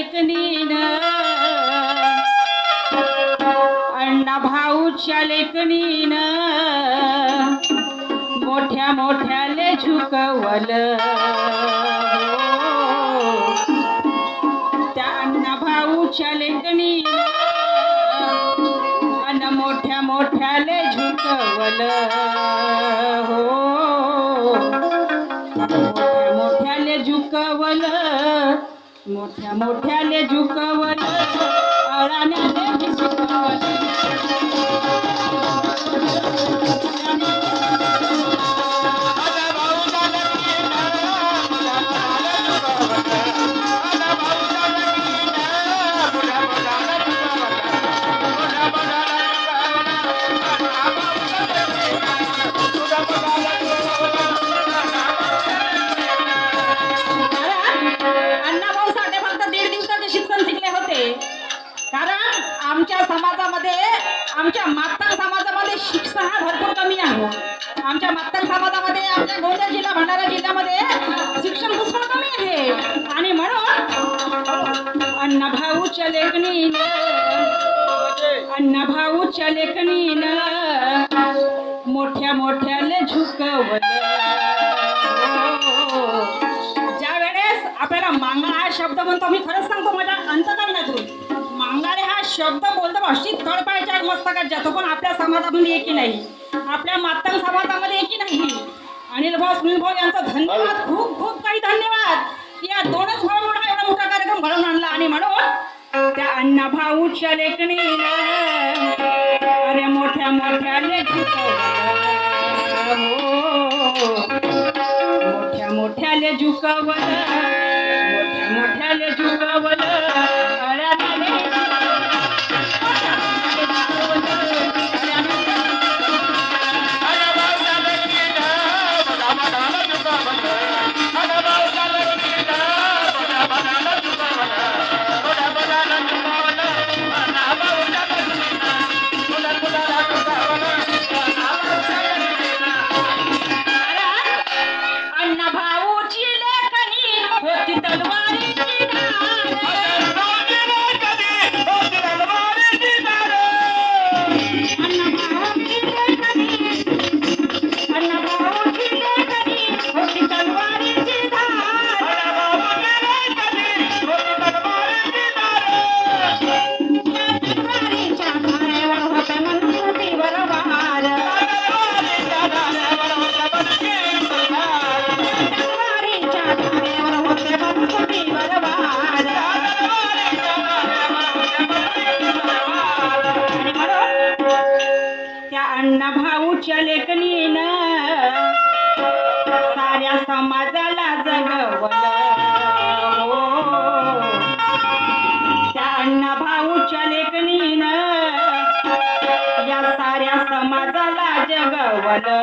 लेखनीन. अण्णा भाऊच्या लेखनीन मोठ्या मोठ्याले झुकवल. त्या अण्णा भाऊच्या लेखनीन अन मोठ्या मोठ्याले झुकवल. हो मोठ्या मोठ्याले झुकवल. मोठ्या मोठ्याने झुकवल अळाण्याले आमच्या समाजामध्ये आमच्या मातंग समाजामध्ये शिक्षण हा भरपूर कमी आहे. आमच्या मातंग समाजामध्ये आमच्या गोंदिया जिल्हा भंडारा जिल्ह्यामध्ये शिक्षण पुष्कळ कमी आहे. आणि म्हणून अण्णाभाऊच्या लेखणीनं अण्णाभाऊच्या लेखणीनं मोठ्या मोठ्याले झुकवलं. ज्या वेळेस आपल्याला मांगा हा शब्द म्हणतो मी खरंच सांगतो माझ्या अंतकरणातून. शब्द बोलतो अशी तळपायच्या मस्तकात जातो पण आपल्या समाजामध्ये एकी नाही. आपल्या मातंग समाजामध्ये एकी नाही. अनिल भाऊ सुनील भाऊ यांचा धन्यवाद खूप खूप काही धन्यवाद. या दोनच भाऊ एवढा एवढा मोठा कार्यक्रम घडवून आणला. आणि म्हणून त्या अण्णा भाऊच्या लेखणीला अरे मोठ्या मोठ्याले झुकवलं हो. मोठ्या मोठ्याले होती अण्णा भाऊच्या लेखनीनं साऱ्या समाजाला जगवलं. त्या अण्णा भाऊच्या लेखनीनं या साऱ्या समाजाला जगवलं.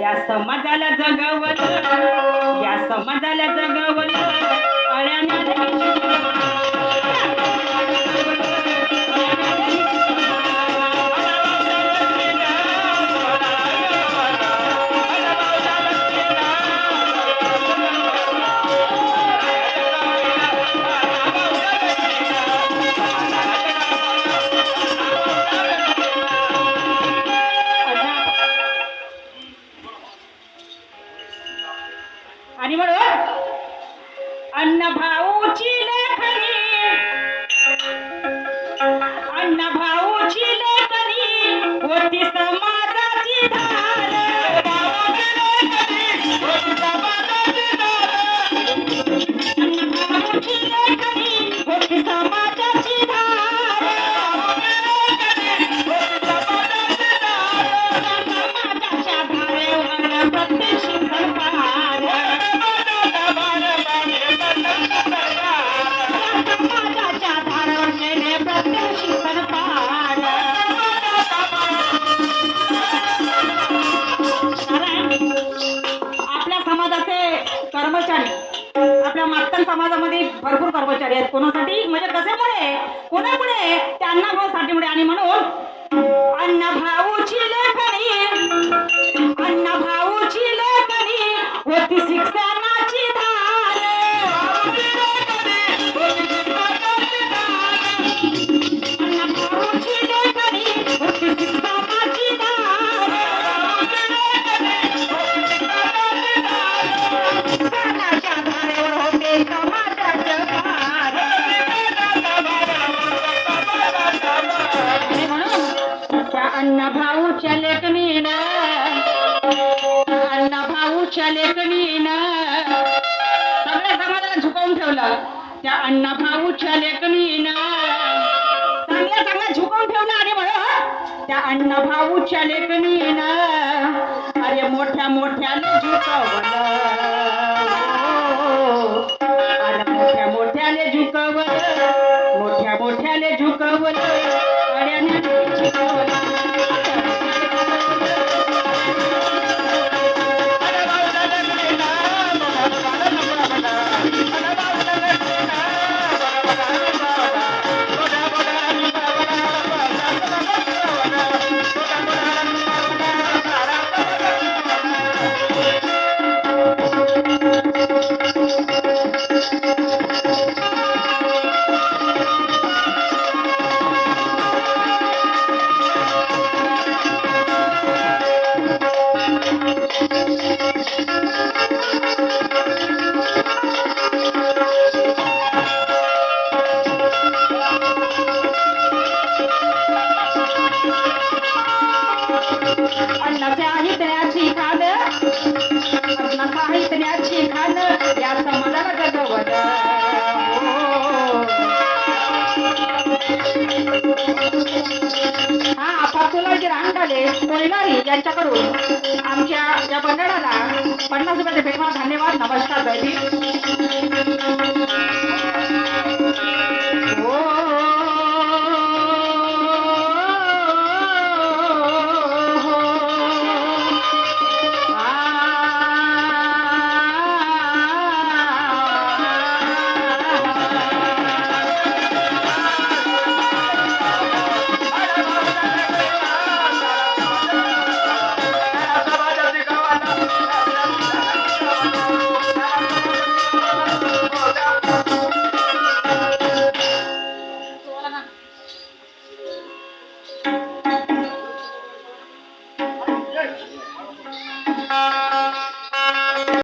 या समाजाला जगवलं. या समाजाला जगवलं. अळ्या आणि म्हणून अन्न भाऊची लेखनी अन्न भाऊची लेखनी होती समाजाची समाजामध्ये भरपूर कर्मचारी आहेत. कोणासाठी? म्हणजे कशामुळे? कोणामुळे? त्यांना भाव मुळे आणि म्हणून अण्णा भाऊ भाऊच्या लेखनीन अण्णा भाऊच्या लेखनीन सगळ्या समाजाला झुकवून ठेवलं. त्या अण्णा भाऊच्या लेखनीन चांगल्या चांगल्या झुकवून ठेवलं अरे म्हणून त्या अण्णा भाऊच्या लेखनीन अरे मोठ्या मोठ्याने झुकवलं अरे मोठ्या मोठ्याने झुकवलं मोठ्या मोठ्याने झुकवलं साहित्याची खान या समाजाला गजवत. हा पातुलाची रांगाले कोल्हारी यांच्याकडून आमच्या या मंडळाला पन्नास रुपयाचे भेटवा धन्यवाद नमस्कार दैवी